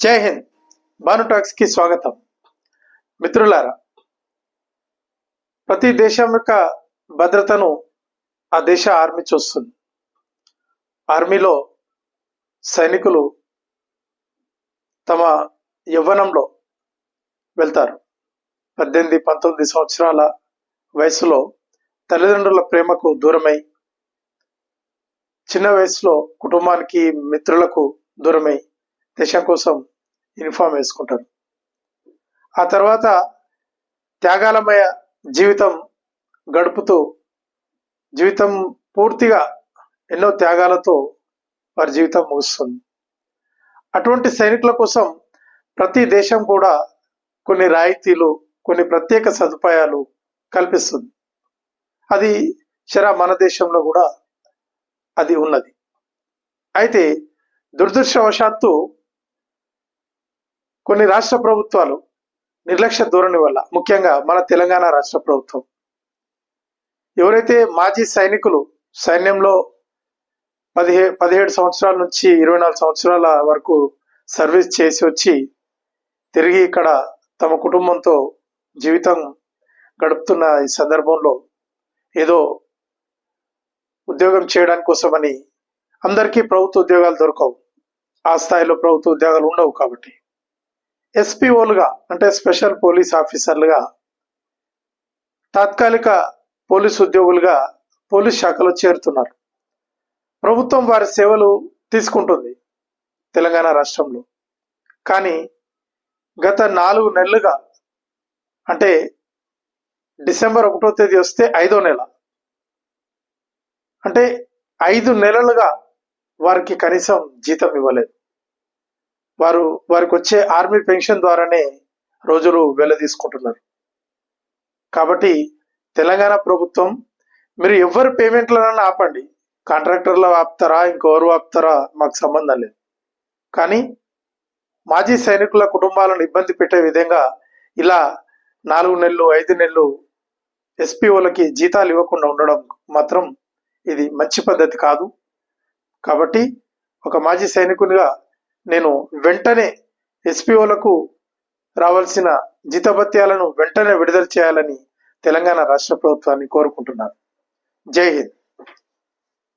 జై హింద్. బానుటాక్స్కి స్వాగతం. మిత్రులారా ప్రతి దేశం యొక్క భద్రతను ఆ దేశ ఆర్మీ చూస్తుంది. ఆర్మీలో సైనికులు తమ యవ్వనంలో వెళ్తారు. పద్దెనిమిది పంతొమ్మిది సంవత్సరాల వయసులో తల్లిదండ్రుల ప్రేమకు దూరమై చిన్న వయసులో కుటుంబానికి మిత్రులకు దూరమై దేశం కోసం యూనిఫామ్ వేసుకుంటారు. ఆ తర్వాత త్యాగాలమయ జీవితం గడుపుతూ జీవితం పూర్తిగా ఎన్నో త్యాగాలతో వారి జీవితం ముగుస్తుంది. అటువంటి సైనికుల కోసం ప్రతి దేశం కూడా కొన్ని రాయితీలు కొన్ని ప్రత్యేక సదుపాయాలు కల్పిస్తుంది. అది శరా మన దేశంలో కూడా అది ఉన్నది. అయితే దురదృష్టవశాత్తు కొన్ని రాష్ట్ర ప్రభుత్వాలు నిర్లక్ష్య ధోరణి వల్ల ముఖ్యంగా మన తెలంగాణ రాష్ట్ర ప్రభుత్వం. ఎవరైతే మాజీ సైనికులు సైన్యంలో పదిహే పదిహేడు సంవత్సరాల నుంచి ఇరవై నాలుగు సంవత్సరాల వరకు సర్వీస్ చేసి వచ్చి తిరిగి ఇక్కడ తమ కుటుంబంతో జీవితం గడుపుతున్న ఈ సందర్భంలో ఏదో ఉద్యోగం చేయడానికి కోసమని అందరికీ ప్రభుత్వ ఉద్యోగాలు దొరకవు. ఆ స్థాయిలో ప్రభుత్వ ఉద్యోగాలు ఉండవు కాబట్టి. ఎస్పీఓలుగా అంటే స్పెషల్ పోలీస్ ఆఫీసర్లుగా తాత్కాలిక పోలీస్ ఉద్యోగులుగా పోలీస్ శాఖలో చేరుతున్నారు. ప్రభుత్వం వారి సేవలు తీసుకుంటుంది తెలంగాణ రాష్ట్రంలో. కానీ గత నాలుగు నెలలుగా అంటే డిసెంబర్ ఒకటో తేదీ వస్తే ఐదో నెల. అంటే ఐదు నెలలుగా వారికి కనీసం జీతం ఇవ్వలేదు. వారు వారికి వచ్చే ఆర్మీ పెన్షన్ ద్వారానే రోజులు వెల తీసుకుంటున్నారు. కాబట్టి తెలంగాణ ప్రభుత్వం మీరు ఎవరి పేమెంట్లనన్నా ఆపండి. కాంట్రాక్టర్లు ఆపుతారా ఇంకెవరు ఆపుతారా మాకు సంబంధం లేదు. కానీ మాజీ సైనికుల కుటుంబాలను ఇబ్బంది పెట్టే విధంగా ఇలా నాలుగు నెలలు ఐదు నెలలు ఎస్పీఓలకి జీతాలు ఇవ్వకుండా ఉండడం మాత్రం ఇది మంచి పద్ధతి కాదు. కాబట్టి ఒక మాజీ సైనికునిగా నేను వెంటనే ఎస్పీఓలకు రావాల్సిన జీతభత్యాలను వెంటనే విడుదల చేయాలని తెలంగాణ రాష్ట్ర ప్రభుత్వాన్ని కోరుకుంటున్నాను. జై హింద్.